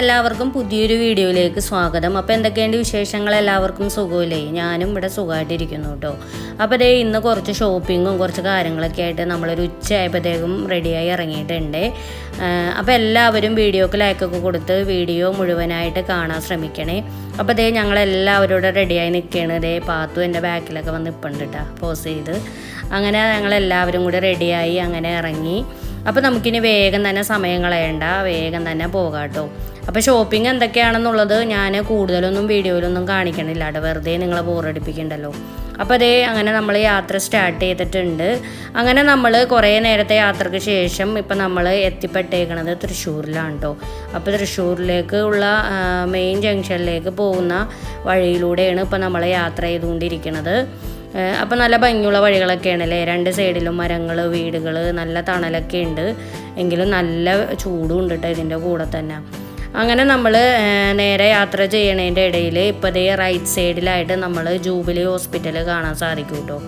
എല്ലാവർക്കും പുതിയൊരു വീഡിയോയിലേക്ക് സ്വാഗതം. അപ്പോൾ എന്തൊക്കെയുണ്ട് വിശേഷങ്ങൾ? എല്ലാവർക്കും സുഖമില്ലേ? ഞാനും ഇവിടെ സുഖമായിട്ടിരിക്കുന്നു കേട്ടോ. അപ്പോൾ ദേ ഇന്ന് കുറച്ച് ഷോപ്പിങ്ങും കുറച്ച് കാര്യങ്ങളൊക്കെ ആയിട്ട് നമ്മളൊരു ഉച്ചയായപ്പോഴത്തേക്കും റെഡിയായി ഇറങ്ങിയിട്ടുണ്ട്. അപ്പോൾ എല്ലാവരും വീഡിയോക്ക് ലൈക്കൊക്കെ കൊടുത്ത് വീഡിയോ മുഴുവനായിട്ട് കാണാൻ ശ്രമിക്കണേ. അപ്പോൾ ദേ ഞങ്ങളെല്ലാവരോടും റെഡിയായി നിൽക്കുകയാണ് ദേ പാത്തു എന്റെ ബാക്കിലൊക്കെ വന്ന് ഇപ്പുണ്ട് കേട്ടോ പോസ് ചെയ്ത്. അങ്ങനെ ഞങ്ങളെല്ലാവരും കൂടി റെഡിയായി അങ്ങനെ ഇറങ്ങി. അപ്പോൾ നമുക്കിനി വേഗം തന്നെ സമയം കളയണ്ട വേഗം തന്നെ പോകാം കേട്ടോ അപ്പോൾ ഷോപ്പിംഗ് എന്തൊക്കെയാണെന്നുള്ളത് ഞാൻ കൂടുതലൊന്നും വീഡിയോയിലൊന്നും കാണിക്കണില്ല കേട്ടോ. വെറുതെ നിങ്ങളെ ബോറടിപ്പിക്കണ്ടല്ലോ അപ്പോൾ അതേ അങ്ങനെ നമ്മൾ യാത്ര സ്റ്റാർട്ട് ചെയ്തിട്ടുണ്ട്. അങ്ങനെ നമ്മൾ കുറേ നേരത്തെ യാത്രയ്ക്ക് ശേഷം ഇപ്പം നമ്മൾ എത്തിപ്പെട്ടേക്കണത് തൃശ്ശൂരിലാണ് കേട്ടോ. അപ്പോൾ തൃശ്ശൂരിലേക്ക് ഉള്ള മെയിൻ ജംഗ്ഷനിലേക്ക് പോകുന്ന വഴിയിലൂടെയാണ് ഇപ്പം നമ്മൾ യാത്ര ചെയ്തുകൊണ്ടിരിക്കുന്നത് അപ്പോൾ നല്ല ഭംഗിയുള്ള വഴികളൊക്കെയാണ് അല്ലേ രണ്ട് സൈഡിലും മരങ്ങൾ വീടുകൾ നല്ല തണലൊക്കെ ഉണ്ട്. എങ്കിലും നല്ല ചൂടും ഉണ്ട് കേട്ടോ ഇതിന്റെ കൂടെ തന്നെ. അങ്ങനെ നമ്മൾ നേരെ യാത്ര ചെയ്യണതിന്റെ ഇടയിൽ ഇപ്പോഴേ റൈറ്റ് സൈഡിലായിട്ട് നമ്മൾ ജൂബിലി ഹോസ്പിറ്റൽ കാണാൻ സാധിക്കും കേട്ടോ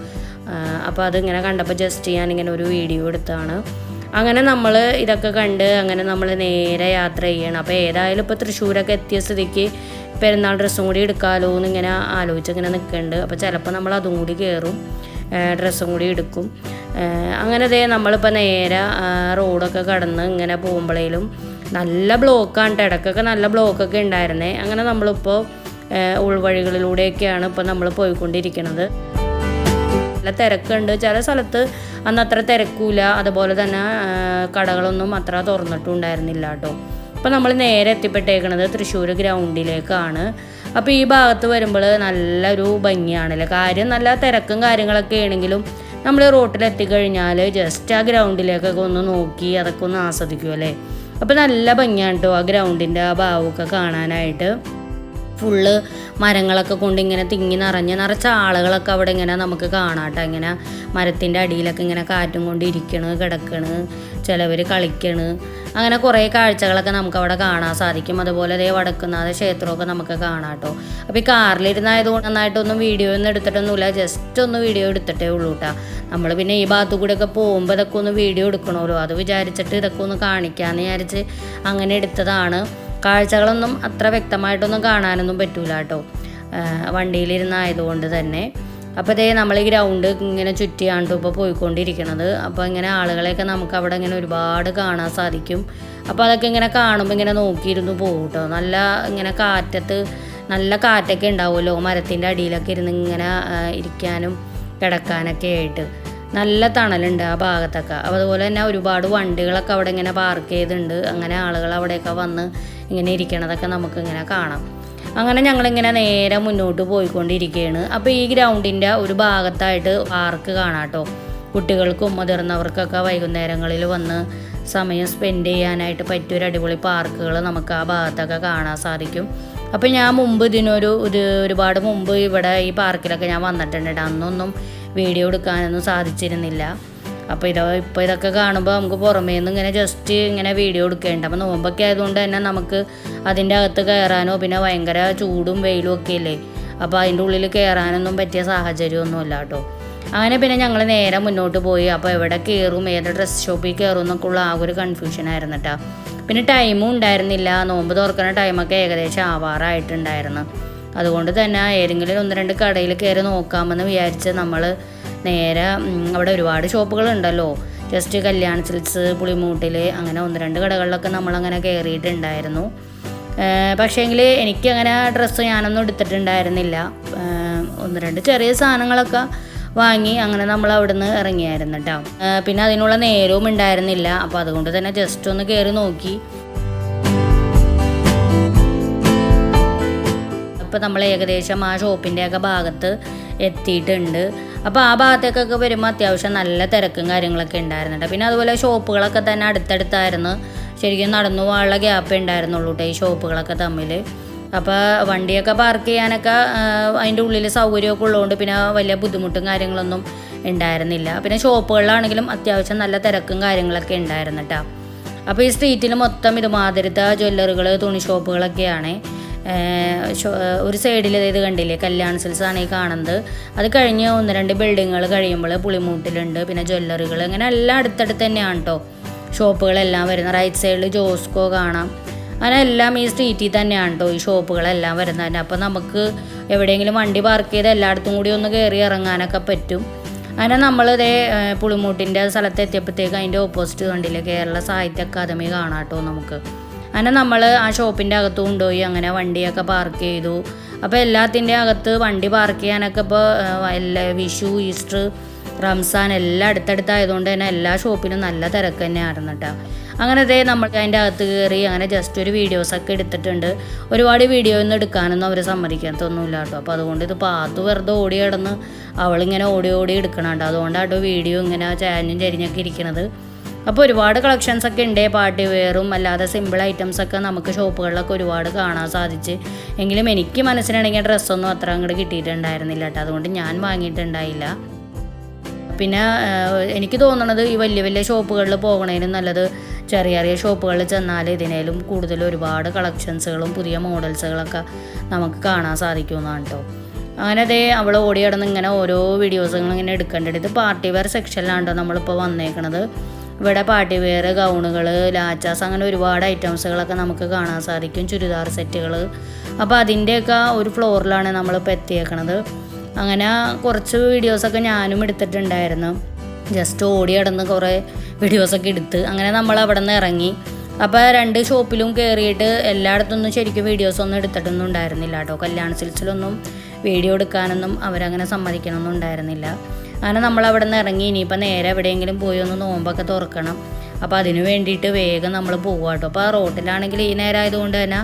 അപ്പോൾ അതിങ്ങനെ കണ്ടപ്പോൾ ജസ്റ്റ് ഞാനിങ്ങനെ ഒരു വീഡിയോ എടുത്താണ്. അങ്ങനെ നമ്മൾ ഇതൊക്കെ കണ്ട് അങ്ങനെ നമ്മൾ നേരെ യാത്ര ചെയ്യണം. അപ്പോൾ ഏതായാലും ഇപ്പോൾ തൃശ്ശൂരൊക്കെ എത്തിയ സ്ഥിതിക്ക് പെരുന്നാൾ ഡ്രസ്സും കൂടി എടുക്കാമല്ലോ എന്നിങ്ങനെ ആലോചിച്ച് ഇങ്ങനെ നിൽക്കുന്നുണ്ട്. അപ്പോൾ ചിലപ്പോൾ നമ്മൾ അതും കൂടി കയറും ഡ്രസ്സും കൂടി എടുക്കും. അങ്ങനെ ദേ നമ്മളിപ്പോൾ നേരെ റോഡൊക്കെ കടന്ന് ഇങ്ങനെ പോകുമ്പോഴേലും നല്ല ബ്ലോക്കാണ് ഇടയ്ക്കൊക്കെ നല്ല ബ്ലോക്കൊക്കെ ഉണ്ടായിരുന്നേ. അങ്ങനെ നമ്മളിപ്പോൾ ഉൾവഴികളിലൂടെയൊക്കെയാണ് ഇപ്പോൾ നമ്മൾ പോയിക്കൊണ്ടിരിക്കുന്നത്. നല്ല തിരക്കുണ്ട്. ചില സ്ഥലത്ത് അന്ന് അത്ര തിരക്കൂല. അതുപോലെ തന്നെ കടകളൊന്നും അത്ര തുറന്നിട്ടുണ്ടായിരുന്നില്ല കേട്ടോ. അപ്പോൾ നമ്മൾ നേരെ എത്തിപ്പെട്ടേക്കുന്നത് തൃശ്ശൂർ ഗ്രൗണ്ടിലേക്കാണ്. അപ്പോൾ ഈ ഭാഗത്ത് വരുമ്പോൾ നല്ലൊരു ഭംഗിയാണല്ലേ? കാര്യം നല്ല തിരക്കും കാര്യങ്ങളൊക്കെ ആണെങ്കിലും നമ്മൾ റോട്ടിലെത്തിക്കഴിഞ്ഞാൽ ജസ്റ്റ് ആ ഗ്രൗണ്ടിലേക്കൊക്കെ ഒന്ന് നോക്കി അതൊക്കെ ഒന്ന് ആസ്വദിക്കും അല്ലേ? അപ്പോൾ നല്ല ഭംഗിയാണ് കേട്ടോ ആ ഗ്രൗണ്ടിന്റെ ആ ഭാവമൊക്കെ കാണാനായിട്ട്. ഫുള്ള് മരങ്ങളൊക്കെ കൊണ്ട് ഇങ്ങനെ തിങ്ങി നിറഞ്ഞ് നിറച്ച ആളുകളൊക്കെ അവിടെ ഇങ്ങനെ നമുക്ക് കാണാട്ടോ ഇങ്ങനെ മരത്തിന്റെ അടിയിലൊക്കെ ഇങ്ങനെ കാറ്റും കൊണ്ട് ഇരിക്കണ് കിടക്കണ്. ചിലവർ കളിക്കണ്. അങ്ങനെ കുറേ കാഴ്ചകളൊക്കെ നമുക്ക് അവിടെ കാണാൻ സാധിക്കും. അതുപോലെ അതേ വടക്കുന്നാഥ ക്ഷേത്രമൊക്കെ നമുക്ക് കാണാം കേട്ടോ. അപ്പോൾ ഈ കാറിലിരുന്നായതുകൊണ്ട് നന്നായിട്ടൊന്നും വീഡിയോ ഒന്നും എടുത്തിട്ടൊന്നുമില്ല. ജസ്റ്റ് ഒന്ന് വീഡിയോ എടുത്തിട്ടേ ഉള്ളൂ കേട്ടോ നമ്മൾ പിന്നെ ഈ ഭാഗത്തു കൂടെ ഒക്കെ പോകുമ്പോൾ ഇതൊക്കെ ഒന്ന് വീഡിയോ എടുക്കണമല്ലോ. അത് വിചാരിച്ചിട്ട് ഇതൊക്കെ ഒന്ന് കാണിക്കാമെന്ന് വിചാരിച്ച് അങ്ങനെ എടുത്തതാണ്. കാഴ്ചകളൊന്നും അത്ര വ്യക്തമായിട്ടൊന്നും കാണാനൊന്നും പറ്റൂല കേട്ടോ വണ്ടിയിലിരുന്നായതുകൊണ്ട് തന്നെ. അപ്പോൾ ഇതേ നമ്മൾ ഈ ഗ്രൗണ്ട് ഇങ്ങനെ ചുറ്റിയാണ്ട് ഇപ്പോൾ പോയിക്കൊണ്ടിരിക്കണത്. അപ്പോൾ ഇങ്ങനെ ആളുകളെയൊക്കെ നമുക്ക് അവിടെ ഇങ്ങനെ ഒരുപാട് കാണാൻ സാധിക്കും. അപ്പോൾ അതൊക്കെ ഇങ്ങനെ കാണുമ്പോൾ ഇങ്ങനെ നോക്കിയിരുന്നു പോകും നല്ല ഇങ്ങനെ കാറ്റത്ത് നല്ല കാറ്റൊക്കെ ഉണ്ടാവുമല്ലോ മരത്തിന്റെ അടിയിലൊക്കെ ഇരുന്ന് ഇങ്ങനെ ഇരിക്കാനും കിടക്കാനൊക്കെ ആയിട്ട്. നല്ല തണലുണ്ട് ആ ഭാഗത്തൊക്കെ. അതുപോലെ തന്നെ ഒരുപാട് വണ്ടികളൊക്കെ അവിടെ ഇങ്ങനെ പാർക്ക് ചെയ്തിട്ടുണ്ട് അങ്ങനെ ആളുകൾ അവിടെയൊക്കെ വന്ന് ഇങ്ങനെ ഇരിക്കണതൊക്കെ നമുക്കിങ്ങനെ കാണാം. അങ്ങനെ ഞങ്ങളിങ്ങനെ നേരെ മുന്നോട്ട് പോയിക്കൊണ്ടിരിക്കുകയാണ്. അപ്പോൾ ഈ ഗ്രൗണ്ടിന്റെ ഒരു ഭാഗത്തായിട്ട് പാർക്ക് കാണാട്ടോ. കുട്ടികൾക്കും മുതിർന്നവർക്കൊക്കെ വൈകുന്നേരങ്ങളിൽ വന്ന് സമയം സ്പെൻഡ് ചെയ്യാനായിട്ട് പറ്റിയൊരു അടിപൊളി പാർക്കുകൾ നമുക്ക് ആ ഭാഗത്തൊക്കെ കാണാൻ സാധിക്കും. അപ്പോൾ ഞാൻ മുമ്പ് ഇതിനൊരു ഇത് ഒരുപാട് മുമ്പ് ഇവിടെ ഈ പാർക്കിലൊക്കെ ഞാൻ വന്നിട്ടുണ്ട് അന്നൊന്നും വീഡിയോ എടുക്കാനൊന്നും സാധിച്ചിരുന്നില്ല. അപ്പോൾ ഇത് ഇപ്പോൾ ഇതൊക്കെ കാണുമ്പോൾ നമുക്ക് പുറമേ നിന്ന് ഇങ്ങനെ ജസ്റ്റ് ഇങ്ങനെ വീഡിയോ എടുക്കേണ്ട. അപ്പോൾ നോമ്പൊക്കെ ആയതുകൊണ്ട് തന്നെ നമുക്ക് അതിന്റെ അകത്ത് കയറാനോ പിന്നെ ഭയങ്കര ചൂടും വെയിലും ഒക്കെ ഇല്ലേ? അപ്പോൾ അതിന്റെ ഉള്ളിൽ കയറാനൊന്നും പറ്റിയ സാഹചര്യമൊന്നുമില്ല കേട്ടോ. അങ്ങനെ പിന്നെ ഞങ്ങൾ നേരെ മുന്നോട്ട് പോയി. അപ്പോൾ എവിടെ കയറും ഏത് ഡ്രസ് ഷോപ്പിൽ കയറും എന്നൊക്കെ ഉള്ള ആ ഒരു കൺഫ്യൂഷൻ ആയിരുന്നു കേട്ടോ. പിന്നെ ടൈമും ഉണ്ടായിരുന്നില്ല. നോമ്പ് തുറക്കുന്ന ടൈമൊക്കെ ഏകദേശം ആവാറായിട്ടുണ്ടായിരുന്നു. അതുകൊണ്ട് തന്നെ ഏതെങ്കിലും ഒന്ന് രണ്ട് കടയിൽ കയറി നോക്കാമെന്ന് വിചാരിച്ച് നമ്മൾ നേരെ അവിടെ ഒരുപാട് ഷോപ്പുകളുണ്ടല്ലോ. ജസ്റ്റ് കല്യാൺ സിൽസ് പുളിമൂട്ടിൽ അങ്ങനെ ഒന്ന് രണ്ട് കടകളിലൊക്കെ നമ്മളങ്ങനെ കയറിയിട്ടുണ്ടായിരുന്നു പക്ഷേങ്കിൽ എനിക്കങ്ങനെ ഡ്രസ്സ് ഞാനൊന്നും എടുത്തിട്ടുണ്ടായിരുന്നില്ല. ഒന്ന് രണ്ട് ചെറിയ സാധനങ്ങളൊക്കെ വാങ്ങി അങ്ങനെ നമ്മൾ അവിടുന്ന് ഇറങ്ങിയായിരുന്നു കേട്ടോ പിന്നെ അതിനുള്ള നേരവും ഉണ്ടായിരുന്നില്ല. അപ്പോൾ അതുകൊണ്ട് തന്നെ ജസ്റ്റ് ഒന്ന് കയറി നോക്കി. ഇപ്പോൾ നമ്മൾ ഏകദേശം ആ ഷോപ്പിന്റെയൊക്കെ ഭാഗത്ത് എത്തിയിട്ടുണ്ട്. അപ്പോൾ ആ ഭാഗത്തേക്കൊക്കെ വരുമ്പോൾ അത്യാവശ്യം നല്ല തിരക്കും കാര്യങ്ങളൊക്കെ ഉണ്ടായിരുന്നുണ്ട്. പിന്നെ അതുപോലെ ഷോപ്പുകളൊക്കെ തന്നെ അടുത്തടുത്തായിരുന്നു. ശരിക്കും നടന്നു പോകാനുള്ള ഗ്യാപ്പ് ഉണ്ടായിരുന്നുള്ളൂ കേട്ടോ ഈ ഷോപ്പുകളൊക്കെ തമ്മിൽ അപ്പോൾ വണ്ടിയൊക്കെ പാർക്ക് ചെയ്യാനൊക്കെ അതിന്റെ ഉള്ളിൽ സൗകര്യമൊക്കെ ഉള്ളതുകൊണ്ട് പിന്നെ വലിയ ബുദ്ധിമുട്ടും കാര്യങ്ങളൊന്നും ഉണ്ടായിരുന്നില്ല. പിന്നെ ഷോപ്പുകളിലാണെങ്കിലും അത്യാവശ്യം നല്ല തിരക്കും കാര്യങ്ങളൊക്കെ ഉണ്ടായിരുന്നു കേട്ടോ അപ്പോൾ ഈ സ്ട്രീറ്റിൽ മൊത്തം ഇതുമാതിരത്തെ ജ്വല്ലറികൾ തുണി ഷോപ്പുകളൊക്കെയാണ് ഒരു സൈഡിൽ ഇത് കണ്ടില്ലേ കല്യാൺ സിൽസ് ആണ് ഈ കാണുന്നത്. അത് കഴിഞ്ഞ് ഒന്ന് രണ്ട് ബിൽഡിങ്ങുകൾ കഴിയുമ്പോൾ പുളിമൂട്ടിലുണ്ട് പിന്നെ ജ്വല്ലറികൾ അങ്ങനെ എല്ലാം അടുത്തടുത്ത് തന്നെയാണ് കേട്ടോ ഷോപ്പുകളെല്ലാം വരുന്ന റൈറ്റ് സൈഡിൽ ജോസ്കോ കാണാം. അങ്ങനെ എല്ലാം ഈ സ്ട്രീറ്റിൽ തന്നെയാണ് കേട്ടോ ഈ ഷോപ്പുകളെല്ലാം വരുന്നത്. അപ്പോൾ നമുക്ക് എവിടെയെങ്കിലും വണ്ടി പാർക്ക് ചെയ്ത് എല്ലായിടത്തും കൂടി ഒന്ന് കയറി ഇറങ്ങാനൊക്കെ പറ്റും. അങ്ങനെ നമ്മൾ ഇതേ പുളിമൂട്ടിന്റെ സ്ഥലത്ത് എത്തിയപ്പോഴത്തേക്ക് അതിന്റെ ഓപ്പോസിറ്റ് കണ്ടില്ലേ കേരള സാഹിത്യ അക്കാദമി കാണാം കേട്ടോ നമുക്ക്. അങ്ങനെ നമ്മൾ ആ ഷോപ്പിന്റെ അകത്ത് കൊണ്ടുപോയി അങ്ങനെ വണ്ടിയൊക്കെ പാർക്ക് ചെയ്തു. അപ്പോൾ എല്ലാത്തിന്റെ അകത്ത് വണ്ടി പാർക്ക് ചെയ്യാനൊക്കെ ഇപ്പോൾ എല്ലാ വിഷു ഈസ്റ്റർ റംസാൻ എല്ലാം അടുത്തടുത്തായതുകൊണ്ട് തന്നെ എല്ലാ ഷോപ്പിനും നല്ല തിരക്ക് തന്നെയായിരുന്നു കേട്ടോ അങ്ങനെ അതേ നമ്മൾ അതിന്റെ അകത്ത് കയറി അങ്ങനെ ജസ്റ്റ് ഒരു വീഡിയോസൊക്കെ എടുത്തിട്ടുണ്ട്. ഒരുപാട് വീഡിയോ ഒന്നും എടുക്കാനൊന്നും അവർ സമ്മതിക്കാത്തൊന്നുമില്ല കേട്ടോ അപ്പോൾ അതുകൊണ്ട് ഇത് പാത്തു വെറുതെ ഓടി കിടന്ന് അവളിങ്ങനെ ഓടി ഓടി എടുക്കണുണ്ട് അതുകൊണ്ടാട്ടോ വീഡിയോ ഇങ്ങനെ ചാഞ്ഞും ചരിഞ്ഞൊക്കെ ഇരിക്കണത്. അപ്പോൾ ഒരുപാട് കളക്ഷൻസ് ഒക്കെ ഉണ്ട്. പാർട്ടി വെയറും അല്ലാതെ സിമ്പിൾ ഐറ്റംസ് ഒക്കെ നമുക്ക് ഷോപ്പുകളിലൊക്കെ ഒരുപാട് കാണാൻ സാധിച്ച്. എങ്കിലും എനിക്ക് മനസ്സിലാണെങ്കിൽ ഡ്രസ്സൊന്നും അത്ര അങ്ങോട്ട് കിട്ടിയിട്ടുണ്ടായിരുന്നില്ല കേട്ടോ അതുകൊണ്ട് ഞാൻ വാങ്ങിയിട്ടുണ്ടായില്ല. പിന്നെ എനിക്ക് തോന്നണത് ഈ വലിയ വലിയ ഷോപ്പുകളിൽ പോകണേലും നല്ലത് ചെറിയ ചെറിയ ഷോപ്പുകളിൽ ചെന്നാൽ ഇതിനേലും കൂടുതൽ ഒരുപാട് കളക്ഷൻസുകളും പുതിയ മോഡൽസുകളൊക്കെ നമുക്ക് കാണാൻ സാധിക്കുമെന്നാണ് കേട്ടോ അങ്ങനെ അതേ അവൾ ഓടി കിടന്ന് ഇങ്ങനെ ഓരോ വീഡിയോസുകളും ഇങ്ങനെ എടുക്കേണ്ടത് ഇത് പാർട്ടി വെയർ സെക്ഷനിലാണ് കേട്ടോ നമ്മളിപ്പോൾ വന്നേക്കണത്. ഇവിടെ പാർട്ടി വെയർ ഗൗണുകൾ ലാച്ചാസ് അങ്ങനെ ഒരുപാട് ഐറ്റംസുകളൊക്കെ നമുക്ക് കാണാൻ സാധിക്കും ചുരിദാർ സെറ്റുകൾ അപ്പോൾ അതിന്റെയൊക്കെ ഒരു ഫ്ലോറിലാണ് നമ്മളിപ്പോൾ എത്തിയേക്കണത്. അങ്ങനെ കുറച്ച് വീഡിയോസൊക്കെ ഞാനും എടുത്തിട്ടുണ്ടായിരുന്നു. ജസ്റ്റ് ഓടി കിടന്ന് കുറേ വീഡിയോസൊക്കെ എടുത്ത് അങ്ങനെ നമ്മൾ അവിടെ നിന്ന് ഇറങ്ങി. അപ്പോൾ രണ്ട് ഷോപ്പിലും കയറിയിട്ട് എല്ലായിടത്തൊന്നും ശരിക്കും വീഡിയോസൊന്നും എടുത്തിട്ടൊന്നും ഉണ്ടായിരുന്നില്ല കേട്ടോ. കല്യാണ സിൽസിലൊന്നും വീഡിയോ എടുക്കാനൊന്നും അവരങ്ങനെ സമ്മതിക്കണമെന്നും ഉണ്ടായിരുന്നില്ല. അങ്ങനെ നമ്മൾ അവിടെ നിന്ന് ഇറങ്ങി. ഇനിയിപ്പോൾ നേരെ എവിടെയെങ്കിലും പോയി ഒന്ന് നോമ്പൊക്കെ തുറക്കണം. അപ്പോൾ അതിന് വേണ്ടിയിട്ട് വേഗം നമ്മൾ പോകുക കേട്ടോ. അപ്പോൾ ആ റോട്ടിലാണെങ്കിൽ ഈ നേരം ആയതുകൊണ്ട് തന്നെ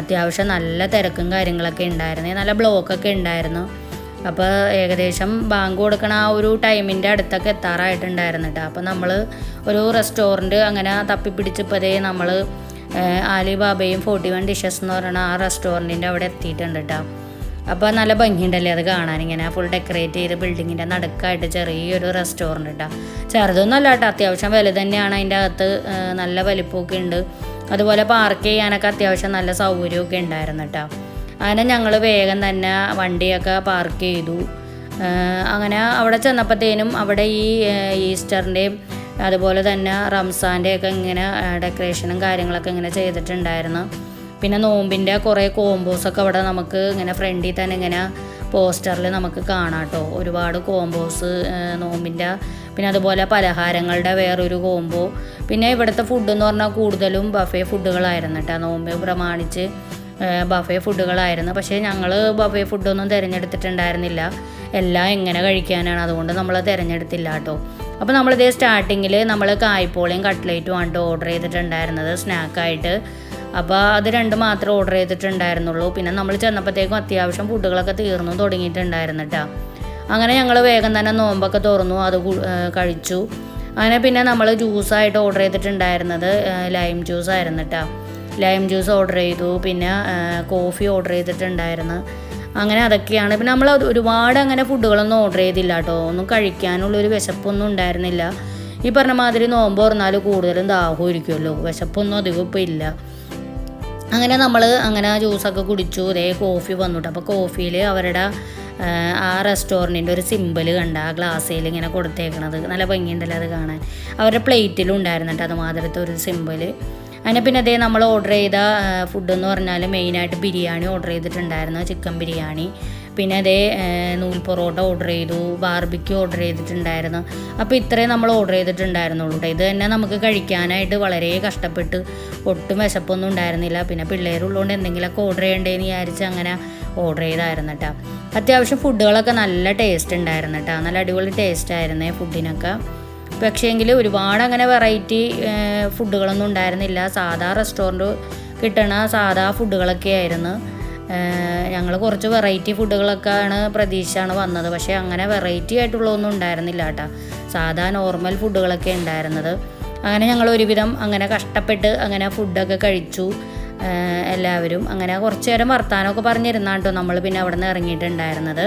അത്യാവശ്യം നല്ല തിരക്കും കാര്യങ്ങളൊക്കെ ഉണ്ടായിരുന്നു. നല്ല ബ്ലോക്കൊക്കെ ഉണ്ടായിരുന്നു. അപ്പോൾ ഏകദേശം ബാങ്ക് കൊടുക്കണ ആ ഒരു ടൈമിന്റെ അടുത്തൊക്കെ എത്താറായിട്ടുണ്ടായിരുന്നു കേട്ടോ. അപ്പോൾ നമ്മൾ ഒരു റെസ്റ്റോറന്റ് അങ്ങനെ തപ്പിപ്പിടിച്ചപ്പോഴേ നമ്മൾ ആലിബാബയും ഫോർട്ടി വൺ ഡിഷസ് എന്ന് പറയുന്ന ആ റെസ്റ്റോറന്റിന്റെ അവിടെ എത്തിയിട്ടുണ്ട് കേട്ടോ. അപ്പോൾ നല്ല ഭംഗിയുണ്ടല്ലേ അത് കാണാൻ ഇങ്ങനെ ഫുൾ ഡെക്കറേറ്റ് ചെയ്ത് ബിൽഡിങ്ങിന്റെ നടുക്കായിട്ട് ചെറിയൊരു റെസ്റ്റോറന്റ് കേട്ടോ ചെറുതൊന്നും അല്ല കേട്ടോ അത്യാവശ്യം വില തന്നെയാണ് അതിന്റെ അകത്ത് നല്ല വലിപ്പമൊക്കെ ഉണ്ട്. അതുപോലെ പാർക്ക് ചെയ്യാനൊക്കെ അത്യാവശ്യം നല്ല സൗകര്യമൊക്കെ ഉണ്ടായിരുന്നു കേട്ടോ. അങ്ങനെ ഞങ്ങൾ വേഗം തന്നെ വണ്ടിയൊക്കെ പാർക്ക് ചെയ്തു. അങ്ങനെ അവിടെ ചെന്നപ്പോഴത്തേനും അവിടെ ഈ ഈസ്റ്ററിന്റെയും അതുപോലെ തന്നെ റംസാന്റെയൊക്കെ ഇങ്ങനെ ഡെക്കറേഷനും കാര്യങ്ങളൊക്കെ ഇങ്ങനെ ചെയ്തിട്ടുണ്ടായിരുന്നു. പിന്നെ നോമ്പിന്റെ കുറേ കോമ്പോസൊക്കെ അവിടെ നമുക്ക് ഇങ്ങനെ ഫ്രണ്ടിൽ തന്നെ ഇങ്ങനെ പോസ്റ്ററിൽ നമുക്ക് കാണാം കേട്ടോ. ഒരുപാട് കോമ്പോസ് നോമ്പിന്റെ പിന്നെ അതുപോലെ പലഹാരങ്ങളുടെ വേറൊരു കോംബോ പിന്നെ ഇവിടുത്തെ ഫുഡ് എന്ന് പറഞ്ഞാൽ കൂടുതലും ബഫേ ഫുഡുകളായിരുന്നു കേട്ടോ. നോമ്പ് പ്രമാണിച്ച് ബഫേ ഫുഡുകളായിരുന്നു പക്ഷേ ഞങ്ങൾ ബഫേ ഫുഡൊന്നും തിരഞ്ഞെടുത്തിട്ടുണ്ടായിരുന്നില്ല. എല്ലാം എങ്ങനെ കഴിക്കാനാണ്. അതുകൊണ്ട് നമ്മൾ തിരഞ്ഞെടുത്തില്ല കേട്ടോ. അപ്പോൾ നമ്മളിതേ സ്റ്റാർട്ടിങ്ങിൽ നമ്മൾ കായ്പോളയും കട്ട്ലേറ്റും ആണ് ഓർഡർ ചെയ്തിട്ടുണ്ടായിരുന്നത്. സ്നാക്കായിട്ട് അപ്പോൾ അത് രണ്ട് മാത്രമേ ഓർഡർ ചെയ്തിട്ടുണ്ടായിരുന്നുള്ളൂ. പിന്നെ നമ്മൾ ചെന്നപ്പോഴത്തേക്കും അത്യാവശ്യം ഫുഡുകളൊക്കെ തീർന്നു തുടങ്ങിയിട്ടുണ്ടായിരുന്നു അങ്ങനെ ഞങ്ങൾ വേഗം തന്നെ നോമ്പൊക്കെ തുറന്നു അത് കഴിച്ചു. അങ്ങനെ പിന്നെ നമ്മൾ ജ്യൂസായിട്ട് ഓർഡർ ചെയ്തിട്ടുണ്ടായിരുന്നത് ലൈം ജ്യൂസ് ആയിരുന്നു കേട്ടോ ലൈം ജ്യൂസ് ഓർഡർ ചെയ്തു പിന്നെ കോഫി ഓർഡർ ചെയ്തിട്ടുണ്ടായിരുന്നു. അങ്ങനെ അതൊക്കെയാണ്. പിന്നെ നമ്മൾ ഒരുപാട് അങ്ങനെ ഫുഡുകളൊന്നും ഓർഡർ ചെയ്തില്ല കേട്ടോ ഒന്നും കഴിക്കാനുള്ളൊരു വിശപ്പൊന്നും ഉണ്ടായിരുന്നില്ല. ഈ പറഞ്ഞ മാതിരി നോമ്പ് തുറന്നാൽ കൂടുതലും ദാഹം ഇരിക്കുമല്ലോ വിശപ്പൊന്നും അധികം ഇപ്പോൾ ഇല്ല. അങ്ങനെ നമ്മൾ അങ്ങനെ ജ്യൂസൊക്കെ കുടിച്ചു ഇതേ കോഫി വന്നിട്ട്. അപ്പോൾ കോഫിയിൽ അവരുടെ ആ, റെസ്റ്റോറന്റിന്റെ ഒരു സിമ്പിൾ കണ്ട ആ ഗ്ലാസ്സിൽ ഇങ്ങനെ കൊടുത്തേക്കണത്. നല്ല ഭംഗിയുണ്ടല്ലോ അത് കാണാൻ. അവരുടെ പ്ലേറ്റിലും ഉണ്ടായിരുന്നു കേട്ടോ അത് ഒരു സിമ്പിൾ അങ്ങനെ പിന്നെ അതേ നമ്മൾ ഓർഡർ ചെയ്ത ഫുഡ് എന്ന് പറഞ്ഞാൽ മെയിനായിട്ട് ബിരിയാണി ഓർഡർ ചെയ്തിട്ടുണ്ടായിരുന്നു ചിക്കൻ ബിരിയാണി. പിന്നെ അതേ നൂൽ പൊറോട്ട ഓർഡർ ചെയ്തു ബാർബിക്ക് ഓർഡർ ചെയ്തിട്ടുണ്ടായിരുന്നു. അപ്പോൾ ഇത്രയും നമ്മൾ ഓർഡർ ചെയ്തിട്ടുണ്ടായിരുന്നുള്ളൂ കേട്ടോ ഇത് തന്നെ നമുക്ക് കഴിക്കാനായിട്ട് വളരെ കഷ്ടപ്പെട്ട് ഒട്ടും വിശപ്പൊന്നും ഉണ്ടായിരുന്നില്ല. പിന്നെ പിള്ളേരുള്ളതുകൊണ്ട് എന്തെങ്കിലുമൊക്കെ ഓർഡർ ചെയ്യണ്ടേന്ന് വിചാരിച്ച് അങ്ങനെ ഓർഡർ ചെയ്തായിരുന്നു കേട്ടോ അത്യാവശ്യം ഫുഡുകളൊക്കെ നല്ല ടേസ്റ്റ് ഉണ്ടായിരുന്നു കേട്ടോ നല്ല അടിപൊളി ടേസ്റ്റ് ആയിരുന്നേ ഫുഡിനൊക്കെ പക്ഷേങ്കിൽ ഒരുപാട് അങ്ങനെ വെറൈറ്റി ഫുഡുകളൊന്നും ഉണ്ടായിരുന്നില്ല. സാധാ റെസ്റ്റോറന്റ് കിട്ടണ സാധാ ഫുഡുകളൊക്കെ ആയിരുന്നു. ഞങ്ങൾ കുറച്ച് വെറൈറ്റി ഫുഡുകളൊക്കെയാണ് പ്രതീക്ഷയാണ് വന്നത്. പക്ഷേ അങ്ങനെ വെറൈറ്റി ആയിട്ടുള്ളതൊന്നും ഉണ്ടായിരുന്നില്ല കേട്ടോ. സാധാ നോർമൽ ഫുഡുകളൊക്കെ ഉണ്ടായിരുന്നത്. അങ്ങനെ ഞങ്ങൾ ഒരുവിധം അങ്ങനെ കഷ്ടപ്പെട്ട് അങ്ങനെ ഫുഡൊക്കെ കഴിച്ചു. എല്ലാവരും അങ്ങനെ കുറച്ച് നേരം വർത്താനമൊക്കെ പറഞ്ഞിരുന്നാണ് കേട്ടോ നമ്മൾ പിന്നെ അവിടെ നിന്ന് ഇറങ്ങിയിട്ടുണ്ടായിരുന്നത്.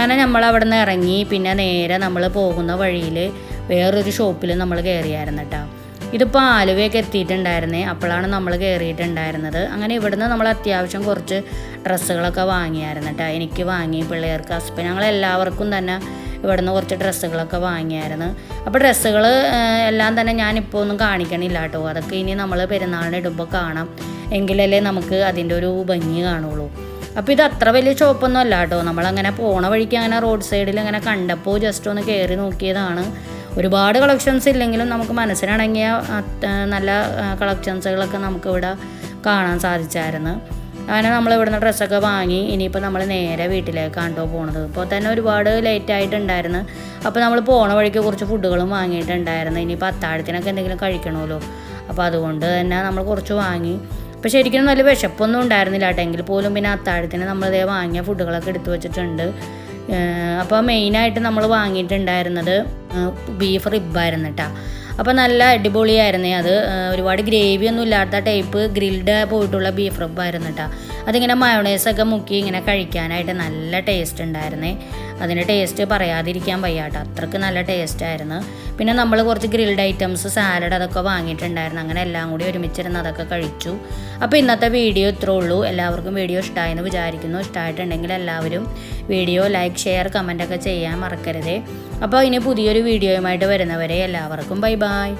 അങ്ങനെ നമ്മൾ അവിടെ നിന്ന് ഇറങ്ങി. പിന്നെ നേരെ നമ്മൾ പോകുന്ന വഴിയിൽ വേറൊരു ഷോപ്പിൽ നമ്മൾ കയറിയായിരുന്നു കേട്ടോ ഇതിപ്പോൾ ആലുവയൊക്കെ എത്തിയിട്ടുണ്ടായിരുന്നേ. അപ്പോഴാണ് നമ്മൾ കയറിയിട്ടുണ്ടായിരുന്നത് അങ്ങനെ ഇവിടുന്ന് നമ്മൾ അത്യാവശ്യം കുറച്ച് ഡ്രസ്സുകളൊക്കെ വാങ്ങിയായിരുന്നു കേട്ടോ എനിക്ക് വാങ്ങി പിള്ളേർക്ക് ഹസ്ബൻഡ് ഞങ്ങൾ എല്ലാവർക്കും തന്നെ ഇവിടുന്ന് കുറച്ച് ഡ്രസ്സുകളൊക്കെ വാങ്ങിയായിരുന്നു. അപ്പോൾ ഡ്രസ്സുകൾ എല്ലാം തന്നെ ഞാനിപ്പോൾ ഒന്നും കാണിക്കണില്ല കേട്ടോ അതൊക്കെ ഇനി നമ്മൾ പെരുന്നാളിന് ഇടുമ്പോൾ കാണാം. എങ്കിലല്ലേ നമുക്ക് അതിന്റെ ഒരു ഭംഗി കാണുള്ളൂ. അപ്പോൾ ഇത് അത്ര വലിയ ഷോപ്പൊന്നും അല്ല കേട്ടോ നമ്മളങ്ങനെ പോണ വഴിക്ക് അങ്ങനെ റോഡ് സൈഡിൽ അങ്ങനെ കണ്ടപ്പോൾ ജസ്റ്റ് ഒന്ന് കയറി നോക്കിയതാണ്. ഒരുപാട് കളക്ഷൻസ് ഇല്ലെങ്കിലും നമുക്ക് മനസ്സിനിണങ്ങിയ നല്ല കളക്ഷൻസുകളൊക്കെ നമുക്കിവിടെ കാണാൻ സാധിച്ചായിരുന്നു. അങ്ങനെ നമ്മൾ ഇവിടുന്ന് ഡ്രസ്സൊക്കെ വാങ്ങി ഇനിയിപ്പോൾ നമ്മൾ നേരെ വീട്ടിലേക്കാണ് കേട്ടോ പോണത്. ഇപ്പോൾ തന്നെ ഒരുപാട് ലേറ്റ് ആയിട്ടുണ്ടായിരുന്നു. അപ്പോൾ നമ്മൾ പോണ വഴിക്ക് കുറച്ച് ഫുഡുകളും വാങ്ങിയിട്ടുണ്ടായിരുന്നു. ഇനിയിപ്പോൾ അത്താഴത്തിനൊക്കെ എന്തെങ്കിലും കഴിക്കണമല്ലോ. അപ്പോൾ അതുകൊണ്ട് തന്നെ നമ്മൾ കുറച്ച് വാങ്ങി. അപ്പോൾ ശരിക്കും നല്ല വിശപ്പൊന്നും ഉണ്ടായിരുന്നില്ല കേട്ടോ. എങ്കിൽ പോലും പിന്നെ അത്താഴത്തിന് നമ്മളിതേ വാങ്ങിയ ഫുഡുകളൊക്കെ എടുത്തു വെച്ചിട്ടുണ്ട്. അപ്പോൾ മെയിനായിട്ട് നമ്മൾ വാങ്ങിയിട്ടുണ്ടായിരുന്നത് ബീഫ് റിബായിരുന്നു കേട്ടോ അപ്പോൾ നല്ല അടിപൊളിയായിരുന്നേ അത്. ഒരുപാട് ഗ്രേവി ഒന്നും ഇല്ലാത്ത ടൈപ്പ് ഗ്രിൽഡ് പോയിട്ടുള്ള ബീഫ് റബ്ബായിരുന്നു കേട്ടോ അതിങ്ങനെ മയോണൈസൊക്കെ മുക്കി ഇങ്ങനെ കഴിക്കാനായിട്ട് നല്ല ടേസ്റ്റ് ഉണ്ടായിരുന്നേ. അതിന്റെ ടേസ്റ്റ് പറയാതിരിക്കാൻ വയ്യ കേട്ടോ അത്രയ്ക്ക് നല്ല ടേസ്റ്റായിരുന്നു പിന്നെ നമ്മൾ കുറച്ച് ഗ്രിൽഡ് ഐറ്റംസ് സാലഡ് അതൊക്കെ വാങ്ങിയിട്ടുണ്ടായിരുന്നു. അങ്ങനെ എല്ലാം കൂടി ഒരുമിച്ചിരുന്ന് അതൊക്കെ കഴിച്ചു. അപ്പോൾ ഇന്നത്തെ വീഡിയോ ഇത്രേ ഉള്ളൂ. എല്ലാവർക്കും വീഡിയോ ഇഷ്ടമായെന്ന് വിചാരിക്കുന്നു. ഇഷ്ടമായിട്ടുണ്ടെങ്കിൽ എല്ലാവരും വീഡിയോ ലൈക്ക് ഷെയർ കമന്റ് ഒക്കെ ചെയ്യാൻ മറക്കരുതേ. അപ്പോൾ ഇനി പുതിയൊരു വീഡിയോയുമായിട്ട് വരുന്നവരെ എല്ലാവർക്കും ബൈ ബൈ